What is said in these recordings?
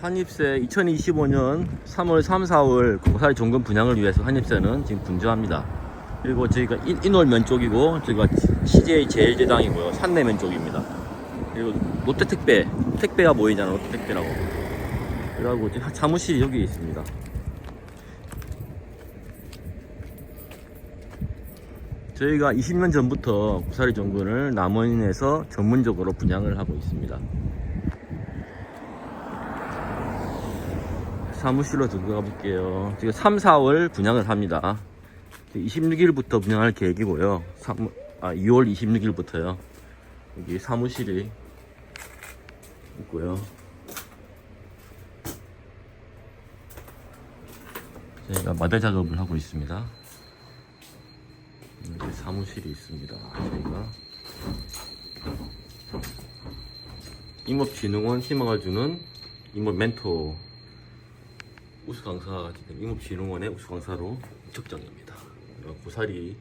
한입새 2025년 3월 3, 4월 고사리 종근 분양을 위해서 한입새는 지금 분주합니다. 그리고 저희가 인- 인월면 쪽이고 저희가 CJ 제일제당이고요. 산내면 쪽입니다. 그리고 롯데택배 택배가 보이잖아 롯데택배라고. 그리고 지금 사무실이 여기 있습니다. 저희가 20년 전부터 고사리 종근을 남원에서 전문적으로 분양을 하고 있습니다. 사무실로 들어가 볼게요. 지금 3, 4월 분양을 합니다. 26일부터 분양할 계획이고요. 3, 아, 2월 26일부터요. 여기 사무실이 있고요. 저희가 마대 작업을 하고 있습니다. 여기 사무실이 있습니다. 저희가 임업진흥원 희망을 주는 임업 멘토 우수 강사가 지금 임업진흥원의 우수 강사로 적정입니다. 고사리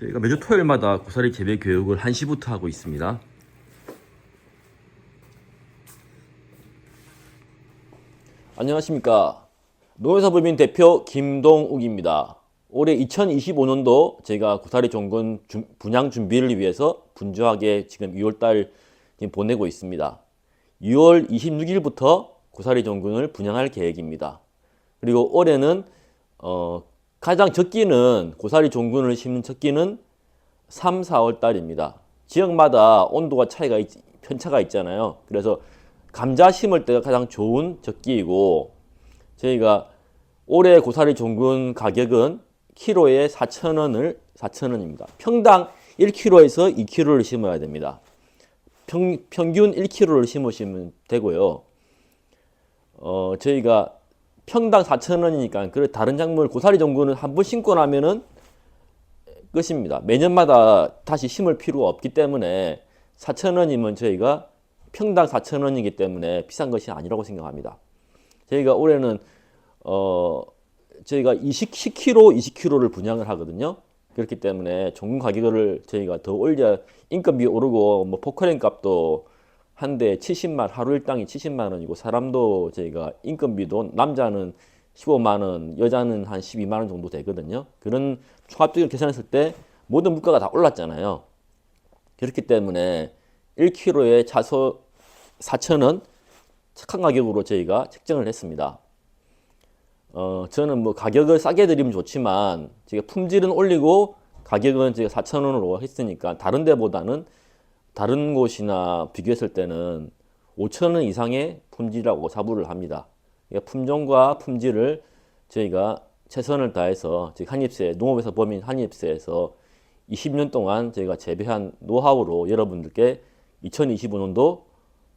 저희가 매주 토요일마다 고사리 재배 교육을 1시부터 하고 있습니다. 안녕하십니까. 농협사법인 대표 김동욱입니다. 올해 2025년도 제가 고사리 준- 분양 준비를 위해서 분주하게 지금 2월달 보내고 있습니다. 6월 26일부터 고사리 종군을 분양할 계획입니다. 그리고 올해는 어, 가장 적기는 고사리 종군을 심는 적기는 3, 4월 달입니다. 지역마다 온도가 차이가 있- 편차가 있잖아요. 그래서 감자 심을 때가 가장 좋은 적기이고 저희가 올해 고사리 종군 가격은 키로에 4,000원을 4,000원입니다. 평당 1kg에서 2kg를 심어야 됩니다. 평, 평균 1kg를 심으시면 되고요. 어, 저희가 평당 4,000원이니까 그 다른 작물 고사리 종군은 한번 심고 나면은 끝입니다. 매년마다 다시 심을 필요가 없기 때문에 4,000원이면 저희가 평당 4,000원이기 때문에 비싼 것이 아니라고 생각합니다. 저희가 올해는 어 저희가 20, 10kg, 20kg를 분양을 하거든요. 그렇기 때문에 종군 가격을 저희가 더 올려 인건비 오르고 뭐 포크레인 값도 한 대 70만 하루 일당이 70만 원이고 사람도 저희가 인건비도 남자는 15만 원, 여자는 한 12만 원 정도 되거든요. 그런 종합적으로 계산했을 때 모든 물가가 다 올랐잖아요. 그렇기 때문에 1kg에 차소 4,000원 착한 가격으로 저희가 책정을 했습니다. 어, 저는 뭐 가격을 싸게 드리면 좋지만 제가 품질은 올리고 가격은 제가 4,000원으로 했으니까 다른 데보다는 다른 곳이나 비교했을 때는 5,000원 이상의 품질이라고 자부를 합니다. 그러니까 품종과 품질을 저희가 최선을 다해서 즉 한입새 농업에서 범인 한입새에서 20년 동안 저희가 재배한 노하우로 여러분들께 2025년도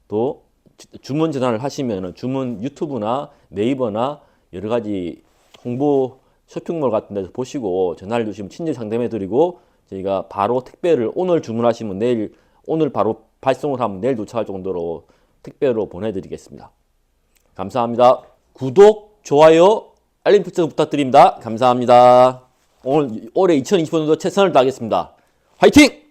또 주- 주문 전환을 하시면 주문 유튜브나 네이버나 여러 가지 홍보 쇼핑몰 같은 데서 보시고 전화를 주시면 친절 상담해 드리고 저희가 바로 택배를 오늘 주문하시면 내일 오늘 바로 발송을 하면 내일 도착할 정도로 택배로 보내드리겠습니다. 감사합니다. 구독, 좋아요, 알림 설정 부탁드립니다. 감사합니다. 오늘 올해 2025년도 최선을 다하겠습니다. 화이팅!